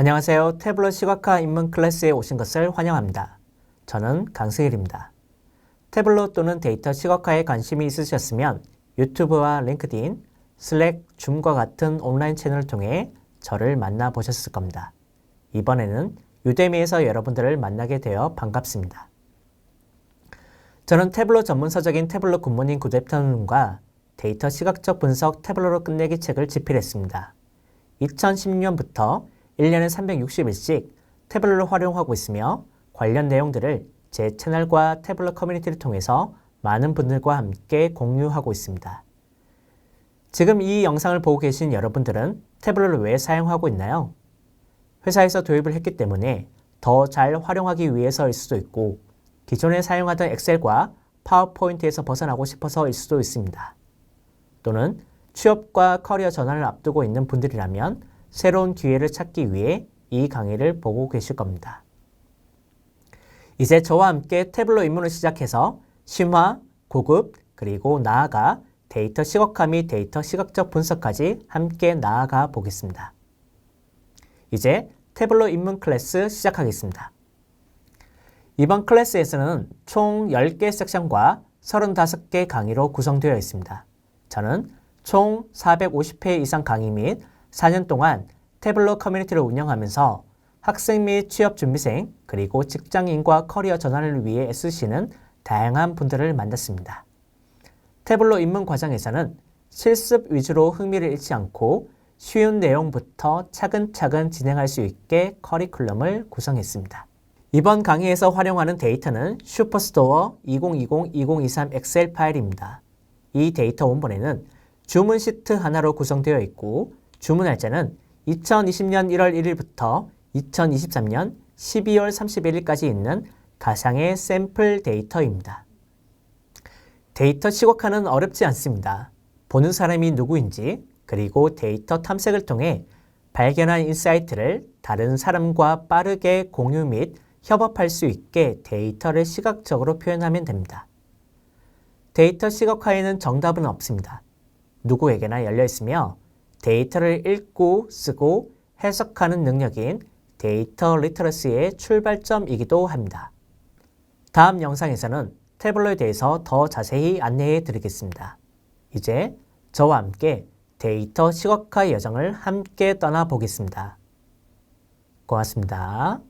안녕하세요. 태블릿 시각화 입문 클래스에 오신 것을 환영합니다. 저는 강승일입니다. 태블릿 또는 데이터 시각화에 관심이 있으셨으면 유튜브와 링크드인, 슬랙, 줌과 같은 온라인 채널을 통해 저를 만나보셨을 겁니다. 이번에는 유대미에서 여러분들을 만나게 되어 반갑습니다. 저는 태블릿 전문 서적인 태블릿 굿모닝 구대편과 데이터 시각적 분석 태블릿로 끝내기 책을 집필했습니다. 2010년부터 1년에 360일씩 태블릿을 활용하고 있으며 관련 내용들을 제 채널과 태블릿 커뮤니티를 통해서 많은 분들과 함께 공유하고 있습니다. 지금 이 영상을 보고 계신 여러분들은 태블릿을 왜 사용하고 있나요? 회사에서 도입을 했기 때문에 더 잘 활용하기 위해서일 수도 있고 기존에 사용하던 엑셀과 파워포인트에서 벗어나고 싶어서일 수도 있습니다. 또는 취업과 커리어 전환을 앞두고 있는 분들이라면 새로운 기회를 찾기 위해 이 강의를 보고 계실 겁니다. 이제 저와 함께 태블로 입문을 시작해서 심화, 고급, 그리고 나아가 데이터 시각화 및 데이터 시각적 분석까지 함께 나아가 보겠습니다. 이제 태블로 입문 클래스 시작하겠습니다. 이번 클래스에서는 총 10개 섹션과 35개 강의로 구성되어 있습니다. 저는 총 450회 이상 강의 및 4년 동안 태블로 커뮤니티를 운영하면서 학생 및 취업 준비생 그리고 직장인과 커리어 전환을 위해 애쓰시는 다양한 분들을 만났습니다. 태블로 입문 과정에서는 실습 위주로 흥미를 잃지 않고 쉬운 내용부터 차근차근 진행할 수 있게 커리큘럼을 구성했습니다. 이번 강의에서 활용하는 데이터는 슈퍼스토어 2020-2023 엑셀 파일입니다. 이 데이터 원본에는 주문 시트 하나로 구성되어 있고 주문 날짜는 2020년 1월 1일부터 2023년 12월 31일까지 있는 가상의 샘플 데이터입니다. 데이터 시각화는 어렵지 않습니다. 보는 사람이 누구인지 그리고 데이터 탐색을 통해 발견한 인사이트를 다른 사람과 빠르게 공유 및 협업할 수 있게 데이터를 시각적으로 표현하면 됩니다. 데이터 시각화에는 정답은 없습니다. 누구에게나 열려 있으며 데이터를 읽고 쓰고 해석하는 능력인 데이터 리터러시의 출발점이기도 합니다. 다음 영상에서는 태블로에 대해서 더 자세히 안내해 드리겠습니다. 이제 저와 함께 데이터 시각화 여정을 함께 떠나보겠습니다. 고맙습니다.